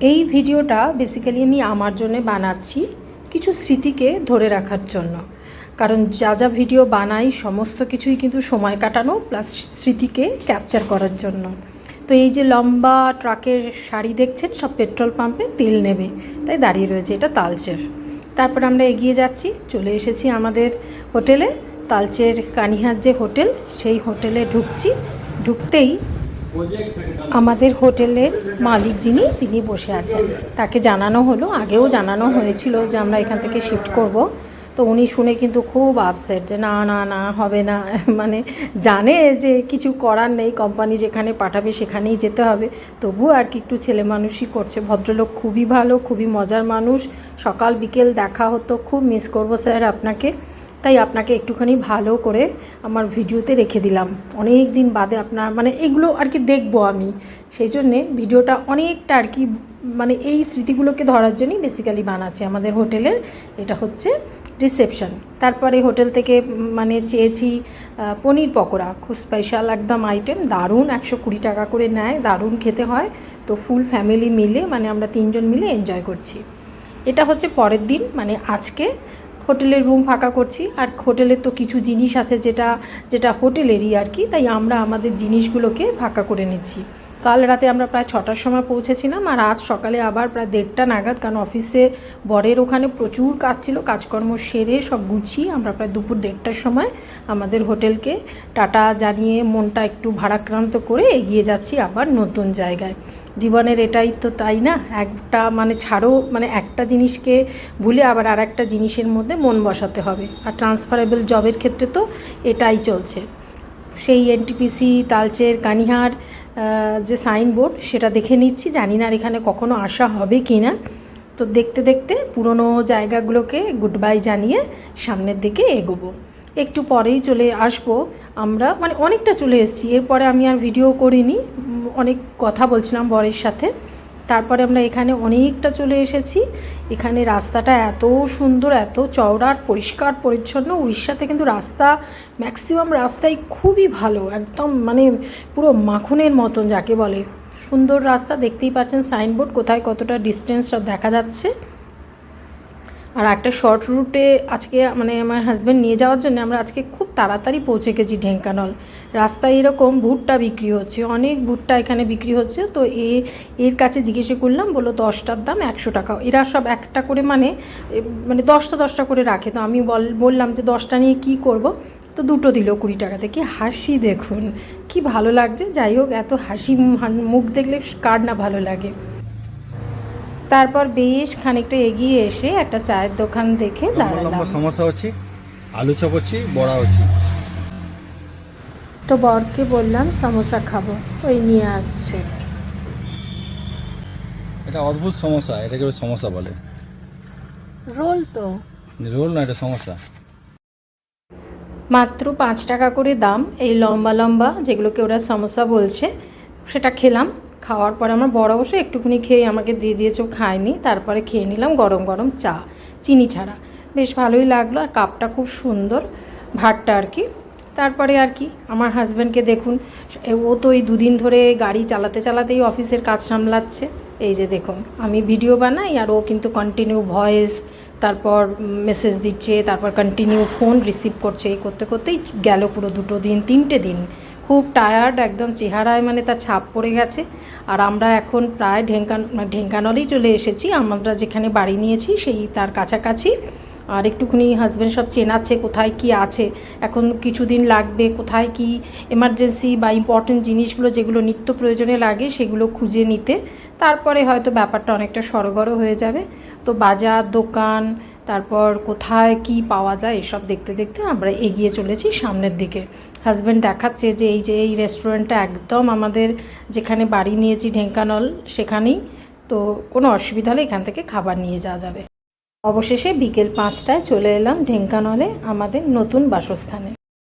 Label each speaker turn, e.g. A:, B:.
A: এই ভিডিওটা বেসিক্যালি আমি আমার জন্যে বানাচ্ছি কিছু স্মৃতিকে ধরে রাখার জন্য। কারণ যা যা ভিডিও বানাই, সমস্ত কিছুই কিন্তু সময় কাটানো প্লাস স্মৃতিকে ক্যাপচার করার জন্য। তো এই যে লম্বা ট্রাকের শাড়ি দেখছেন, সব পেট্রোল পাম্পে তেল নেবে, তাই দাঁড়িয়ে রয়েছে এটা তালচের। তারপর আমরা এগিয়ে যাচ্ছি, চলে এসেছি আমাদের হোটেলে। তালচের কানিহার যে হোটেল, সেই হোটেলে ঢুকছি। ঢুকতেই আমাদের হোটেলের মালিক যিনি, তিনি বসে আছেন। তাকে জানানো হলো, আগেও জানানো হয়েছিল যে আমরা এখান থেকে শিফট করব। তো উনি শুনে কিন্তু খুব আপসেট যে না না না, হবে না। মানে জানে যে কিছু করার নেই কোম্পানি যেখানে পাঠাবে সেখানেই যেতে হবে। তবুও আর কি একটু ছেলে মানুষই করছে। ভদ্রলোক খুবই ভালো, খুবই মজার মানুষ। সকাল বিকেল দেখা হতো, খুব মিস করব স্যার আপনাকে। তাই আপনাকে একটুখানি ভালো করে আমার ভিডিওতে রেখে দিলাম। অনেক দিন বাদে আপনার মানে এগুলো আর কি দেখব আমি। সেই জন্যে ভিডিওটা অনেকটা আর কি মানে এই স্মৃতিগুলোকে ধরার জন্যই বেসিক্যালি বানাচ্ছি আমাদের হোটেলের। এটা হচ্ছে রিসেপশন তারপরে হোটেল থেকে মানে চেয়েছি পনির পকোড়া। খুব স্পেশাল একদম আইটেম দারুণ একশো কুড়ি টাকা করে নেয়। দারুণ খেতে হয়। তো ফুল ফ্যামিলি মিলে মানে আমরা তিনজন মিলে এনজয় করছি। এটা হচ্ছে পরের দিন মানে আজকে। হোটেলের রুম ফাঁকা করছি। আর হোটেলের তো কিছু জিনিস আছে যেটা যেটা হোটেলেরই আর কি, তাই আমরা আমাদের জিনিসগুলোকে ফাঁকা করে নিচ্ছি। কাল রাতে আমরা প্রায় ছটার সময় পৌঁছেছিলাম আর আজ সকালে আবার প্রায় দেড়টা নাগাদ, কারণ অফিসে বরের ওখানে প্রচুর কাজ ছিল, কাজকর্ম সেরে সব গুছিয়ে আমরা প্রায় দুপুর দেড়টার সময় আমাদের হোটেলকে টাটা জানিয়ে মনটা একটু ভারাক্রান্ত করে এগিয়ে যাচ্ছি আবার নতুন জায়গায়। জীবনের এটাই তো তাই না? একটা মানে ছাড়ো মানে একটা জিনিসকে ভুলে আবার আর একটা জিনিসের মধ্যে মন বসাতে হবে। আর ট্রান্সফারেবল জবের ক্ষেত্রে তো এটাই চলছে। সেই এনটিপিসি তালচের, কানিহার যে সাইনবোর্ড সেটা দেখে নিচ্ছি। জানি না আর এখানে কখনো আসা হবে কি না তো দেখতে দেখতে পুরনো জায়গাগুলোকে গুড বাই জানিয়ে সামনের দিকে এগোবো। একটু পরেই চলে আসব আমরা। মানে অনেকটা চলে এসেছি। এরপরে আমি আর ভিডিও করিনি। অনেক কথা বলছিলাম বরের সাথে। তারপরে আমরা এখানে অনেকটা চলে এসেছি। এখানে রাস্তাটা এত সুন্দর, এত চওড়া আর পরিষ্কার পরিচ্ছন্ন। উড়িষ্যাতে কিন্তু রাস্তা ম্যাক্সিমাম রাস্তাই খুবই ভালো, একদম মানে পুরো মাখনের মতন যাকে বলে। সুন্দর রাস্তা, দেখতেই পাচ্ছেন সাইনবোর্ড, কোথায় কতটা ডিস্টেন্স সব দেখা যাচ্ছে। আর একটা শর্ট রুটে আজকে মানে আমার হাজব্যান্ড নিয়ে যাওয়ার জন্য আমরা আজকে খুব তাড়াতাড়ি পৌঁছে গেছি ঢেঙ্কানল। রাস্তায় এরকম ভুট্টা বিক্রি হচ্ছে, অনেক ভুট্টা এখানে বিক্রি হচ্ছে। তো এ, এর কাছে জিজ্ঞেস করলাম, বলল দশটার দাম একশো টাকা। এরা সব একটা করে মানে মানে দশটা দশটা করে রাখে। তো আমি বল, বললাম যে দশটা নিয়ে কি করব? তো দুটো দিল কুড়ি টাকাতে কি হাসি দেখুন, কি ভালো লাগছে। যাই হোক, এত হাসি মুখ দেখলে কার না ভালো লাগে। তারপর বেশ খানিকটা এগিয়ে এসে একটা চায়ের দোকান দেখে
B: লম্বা
A: দাঁড়ালাম।
B: সমস্যা হচ্ছে আলু চপ হচ্ছে বড়া হচ্ছে।
A: তো বরকে বললাম সমোসা খাব। ওই নিয়ে আসছে।
B: এটা অদ্ভুত সমস্যা এটাকে সমস্যা বলে।
A: রোল তো।
B: রোল না এটা সমস্যা
A: মাত্র পাঁচ টাকা করে দাম এই লম্বা লম্বা যেগুলোকে ওরা সমোসা বলছে সেটা খেলাম। খাওয়ার পরে আমার বড় অবশ্য একটুখানি খেয়ে আমাকে দিয়ে দিয়েছে খায়নি। তারপরে খেয়ে নিলাম গরম গরম চা, চিনি ছাড়া। বেশ ভালোই লাগল আর কাপটা খুব সুন্দর, ভাতটা আর কি। তারপরে আর কি, আমার হাজব্যান্ডকে দেখুন, ও তো এই দুদিন ধরে গাড়ি চালাতে চালাতেই অফিসের কাজ সামলাচ্ছে। এই যে দেখুন, আমি ভিডিও বানাই আর ও কিন্তু কন্টিনিউ ভয়েস তারপর মেসেজ দিচ্ছে, তারপর কন্টিনিউ ফোন রিসিভ করছে। এই করতে করতেই গেল পুরো দুটো দিন, তিনটে দিন। খুব টায়ার্ড একদম চেহারায় মানে তার ছাপ পড়ে গেছে। আর আমরা এখন প্রায় ঢেঙ্কান মানে ঢেঙ্কানলেই চলে এসেছি। আমরা যেখানে বাড়ি নিয়েছি সেই তার কাছাকাছি। আর একটুখানি হাজব্যান্ড সব চেনাচ্ছে কোথায় কি আছে। এখন কিছুদিন লাগবে, কোথায় কি এমার্জেন্সি বা ইম্পর্টেন্ট জিনিসগুলো যেগুলো নিত্য প্রয়োজনে লাগে সেগুলো খুঁজে নিতে। তারপরে হয়তো ব্যাপারটা অনেকটা সরগর হয়ে যাবে। তো বাজার, দোকান তারপর কোথায় কি পাওয়া যায় এসব দেখতে দেখতে আমরা এগিয়ে চলেছি সামনের দিকে। হাজব্যান্ড দেখাচ্ছে যে এই যে এই রেস্টুরেন্টটা একদম আমাদের যেখানে বাড়ি নিয়েছি ঢেঙ্কানল, সেখানেই। তো কোনো অসুবিধা হলে এখান থেকে খাবার নিয়ে যাওয়া যাবে। অবশেষে বিকেল পাঁচটায় চলে এলাম ঢেঙ্কানলে আমাদের নতুন বাসস্থানে।